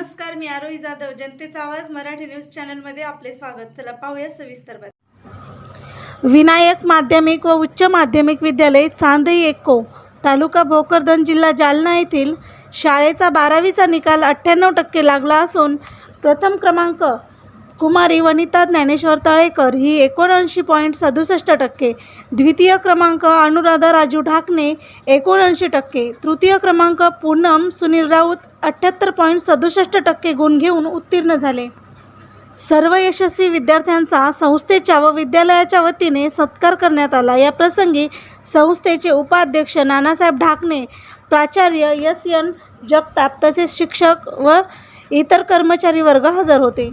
नमस्कार मी आरोही जाधव जनतेचा आवाज मराठी न्यूज चॅनलमध्ये आपले स्वागत. चला पाहूया सविस्तर विनायक माध्यमिक व उच्च माध्यमिक विद्यालय चांदई एक्को तालुका भोकरदन जिल्हा जालना येथील शाळेचा बारावीचा निकाल अठ्ठ्याण्णव टक्के लागला असून प्रथम क्रमांक कुमारी वनिता ज्ञानेश्वर तळेकर ही एकोणऐंशी पॉईंट सदुसष्ट टक्के. द्वितीय क्रमांक अनुराधा राजू ढाकणे एकोणऐंशी टक्के. तृतीय क्रमांक पूनम सुनील राऊत अठ्ठ्याहत्तर पॉईंट सदुसष्ट टक्के गुण घेऊन उत्तीर्ण झाले. सर्व यशस्वी विद्यार्थ्यांचा संस्थेच्या व विद्यालयाच्या वतीने सत्कार करण्यात आला. या प्रसंगी संस्थेचे उपाध्यक्ष नानासाहेब ढाकणे प्राचार्य एस. एन. जगताप तसेच शिक्षक व इतर कर्मचारी वर्ग हजर होते.